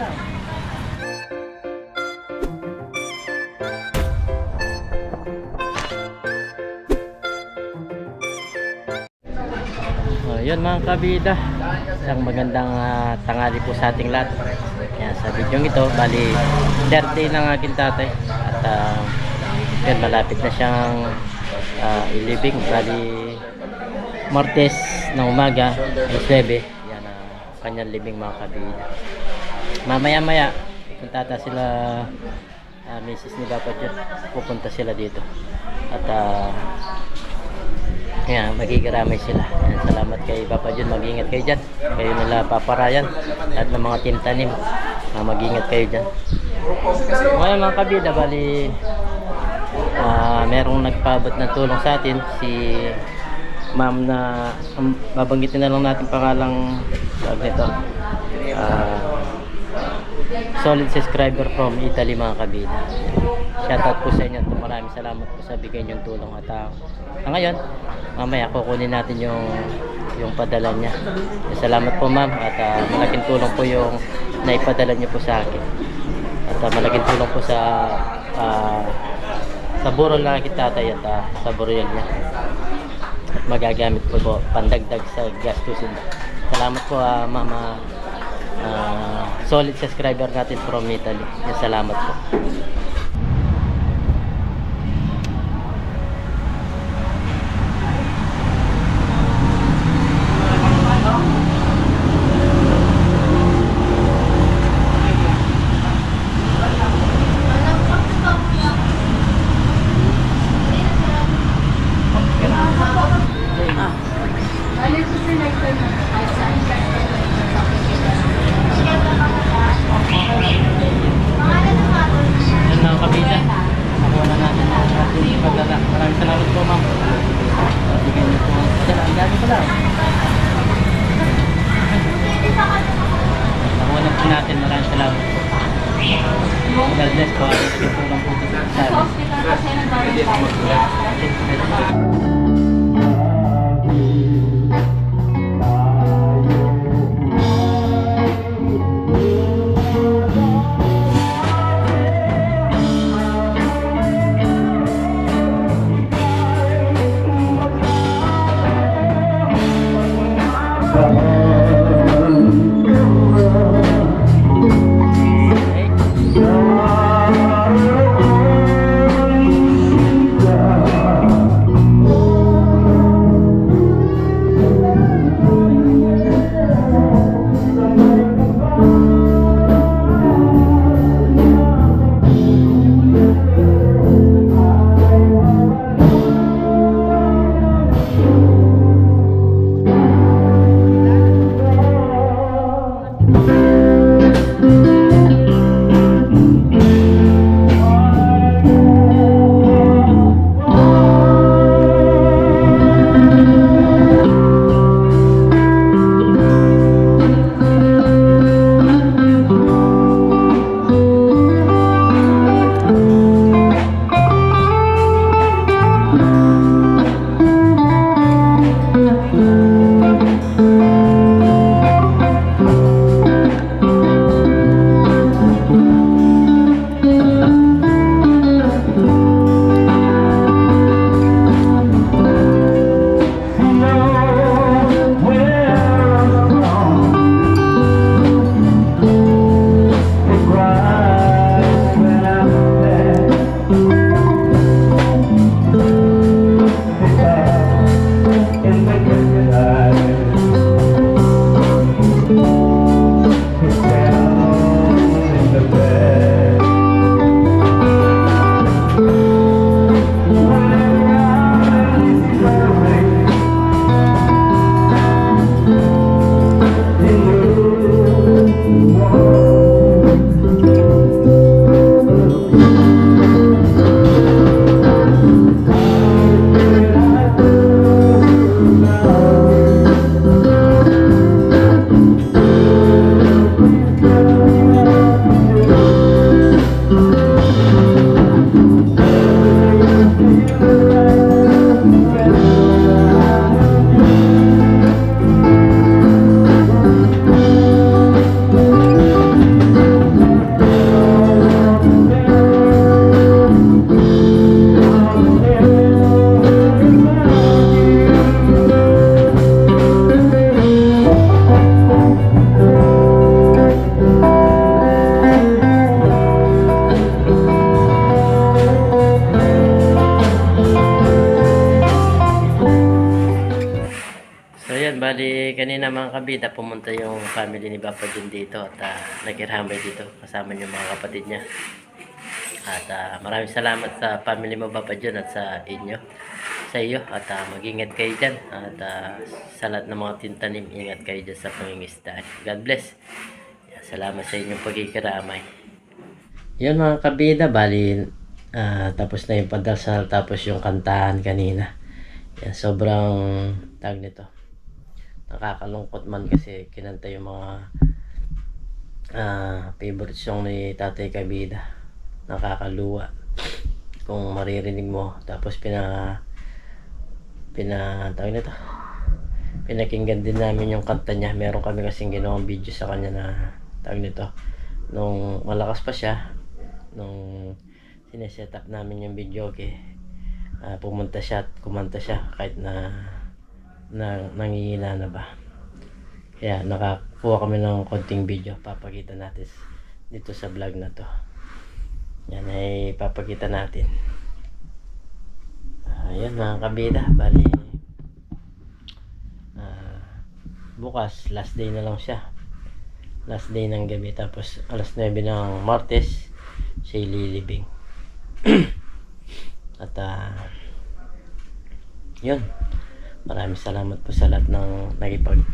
Oh, yun mga kabida. Isang magandang ah, tanghali po sa ating lahat. Yan, sa video ito, bali birthday ng aking tatay. At ah, yan, malapit na siyang ah, ilibing. Bali Martes ng umaga, alas 9. Yan ang kanyang libing mga kabida. Mamaya maya, puntata sila uh, misis ni Papa John. Pupunta sila dito. At ah, yan, magigiramay sila. Yan, salamat kay Papa John. Mag-ingat kayo dyan. Kayo nila paparayan. At ng mga team tanim. Ah, mag-ingat kayo dyan. Ngayon mga kabida, bali ah, merong nagpaabot ng tulong sa atin. Si ma'am na um, babanggitin na lang natin pangalang tawag nito. Ah, solid subscriber from Italy mga kabida. Shoutout po sa inyo at maraming salamat po sa bigay niyong tulong at ah, ngayon mamaya kukunin natin yung yung padala niya. Salamat po ma'am at ah, malaking tulong po yung naipadala niyo po sa akin. At ah, malaking tulong po sa ah, sa burol na kitatay at ah, sa burol niya. At magagamit po po pandagdag sa gastusin. Salamat po ah, mama ah, solid subscriber natin from Italy. Salamat po. Yan mga kabida. Nakuha na natin ang ating pagdala. Maraming salamat po ma'am. Bigyan niyo po. Yan, ang dami pala. Nakuha na po natin. Maraming salamat po. God bless po. Ang tulong po sa amin. Kabida, pumunta yung family ni Papa Jun dito at uh, nagkirambay dito kasama yung mga kapatid niya. At ah, maraming salamat sa family mo Papa Jun at sa inyo, sa iyo at ah, mag-ingat kayo dyan. At ah, sa lahat ng mga tintanim, ingat kayo dyan sa pangingisda. God bless. Salamat sa inyong pagkikiramay. Yun mga kabida, bali ah, tapos na yung padasal tapos yung kantahan kanina. Yan, sobrang tag nito. Nakakalungkot man kasi kinanta yung mga ah, favorite song ni Tatay Kabida. Nakakaluwa. Kung maririnig mo. Tapos pina pina tawag nito. Pinakinggan din namin yung kanta niya. Meron kami kasing ginawang video sa kanya na tawag nito. Nung malakas pa siya, nung sineset up namin yung video okay, ah, pumunta siya at kumanta siya kahit na na nangihina na ba. Kaya nakakuha kami ng konting video. Papakita natin dito sa vlog na to. Yan ay papakita natin. Ayan mga kabida. Bali. ah, bukas, last day na lang siya. Last day ng gabi. Tapos alas 9 ng Martes, siya lilibing. At ah, yun. Maraming salamat po sa lahat ng nakipag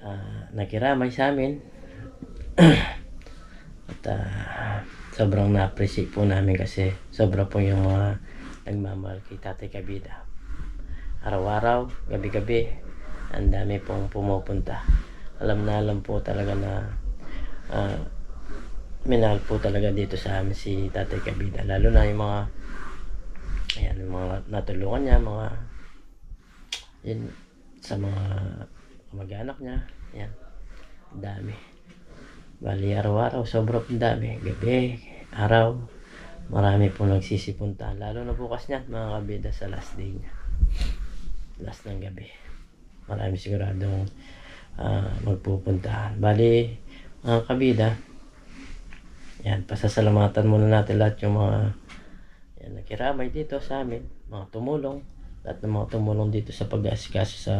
ah, nakiramay sa amin. At ah, sobrang na-appreciate po namin kasi sobra po yung mga nagmamahal kay Tatay Kabida. Araw-araw, gabi-gabi, ang dami pong pumupunta. Alam na alam po talaga na ah, minahal po talaga dito sa amin si Tatay Kabida. Lalo na yung mga ayan, yung mga natulungan niya, mga yun, sa mga kamag-anak niya. Yan. Dami. Bali, araw-araw, sobrang dami. Gabi, araw, marami po nagsisipunta. Lalo na bukas niyan, mga kabida sa last day niya. Last ng gabi. Marami siguradong ah, magpupuntahan. Bali, mga kabida, yan, pasasalamatan muna natin lahat yung mga yan, nakiramay dito sa amin, mga tumulong, lahat ng mga tumulong dito sa pag-asikaso sa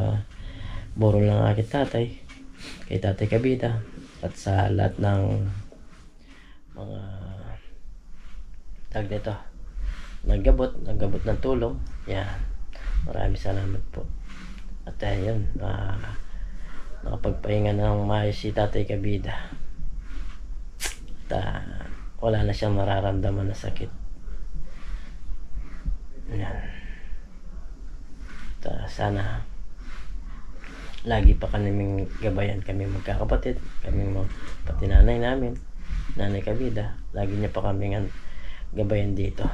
buro ng aking tatay, kay tatay Kabida, at sa lahat ng mga tag nito, naggabot, naggabot ng tulong, yan, maraming salamat po. At ayun, uh, nakapagpahinga ng maayos si tatay Kabida. At ah, wala na siyang nararamdaman na sakit. Yan. Ta, sana lagi pa kaming gabayan kami magkakapatid kami mga pati nanay namin nanay kabida lagi niya pa kami gabayan dito.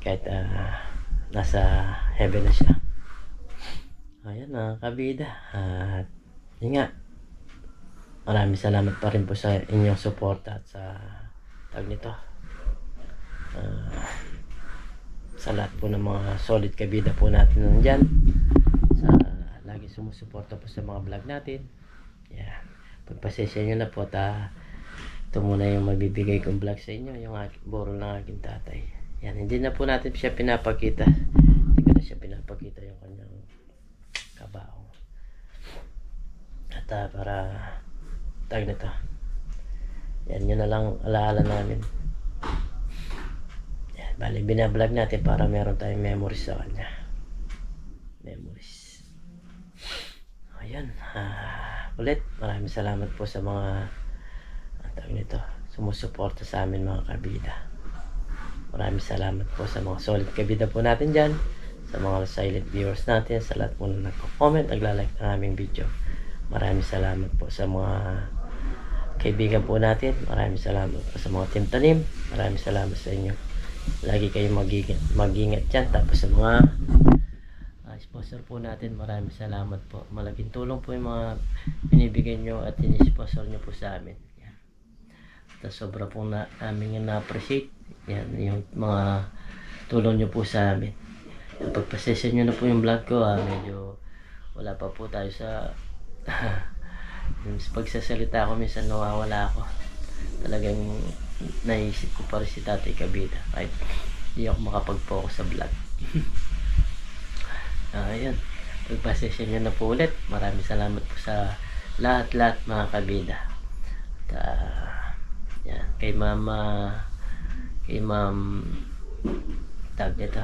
Kahit ah, nasa heaven na siya. Ayan na kabida at yun nga. Maraming salamat pa rin po sa inyong suporta at sa tag nito. Ah, sa lahat po ng mga solid kabida po natin nandyan. Sa lagi sumusuporta po sa mga vlog natin. Yan pagpasensya nyo na po at ah, ito muna yung mabibigay kong vlog sa inyo yung aking, buro ng aking tatay. Yan hindi na po natin siya pinapakita. Hindi na siya pinapakita yung kanyang kabaong. At ah, para tag na to yan yun na lang alaala namin bali binablog natin para meron tayong memories sa kanya. Memories. Ayan. Ah, ulit, maraming salamat po sa mga ang tawag nito, sumusuporta sa amin mga kabida. Maraming salamat po sa mga solid kabida po natin dyan, sa mga silent viewers natin, sa lahat po na nagko-comment, nagla-like ng aming video. Maraming salamat po sa mga kaibigan po natin. Maraming salamat po sa mga team. Maraming salamat sa inyo. Lagi kayong mag-ingat, mag-ingat dyan. Tapos sa mga ah, sponsor po natin, maraming salamat po. Malaking tulong po yung mga binibigay nyo at ini-sponsor nyo po sa amin. Yan. At sobra po na namin yung na-appreciate. Yan, yung mga tulong nyo po sa amin. Pagpasensya nyo na po yung vlog ko, ah, medyo wala pa po tayo sa yung pagsasalita ko minsan nawawala ako talagang naisip ko pa rin si Tatay Kabida kahit hindi ako makapag-focus sa vlog ayun Pagpasensya nyo na po ulit. Maraming salamat po sa lahat-lahat mga kabida. At, ah, yan, kay mama, kay ma'am, tag ito,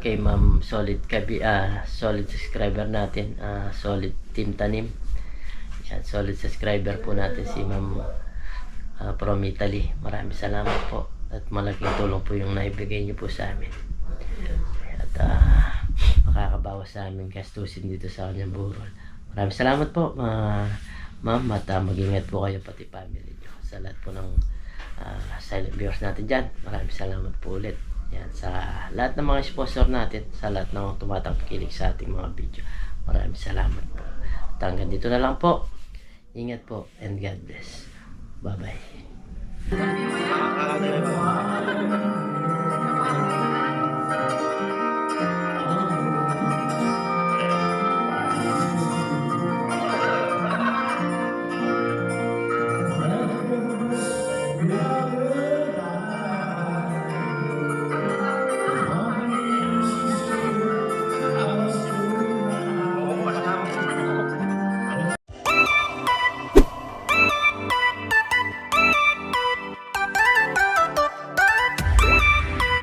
kay ma'am solid kabi, ah, solid subscriber natin, ah, solid team tanim. Yan, solid subscriber po natin si ma'am uh, from Italy. Maraming salamat po. At malaking tulong po yung naibigay niyo po sa amin. At ah, makakabawas sa amin gastusin dito sa kanyang burol. Maraming salamat po, mga ma'am. At ah, mag-ingat po kayo pati family niyo. Sa lahat po ng ah, silent viewers natin dyan. Maraming salamat po ulit. Yan, sa lahat ng mga sponsor natin, sa lahat ng tumatangkilik sa ating mga video. Maraming salamat po. At hanggang dito na lang po. Ingat po and God bless. Bye-bye.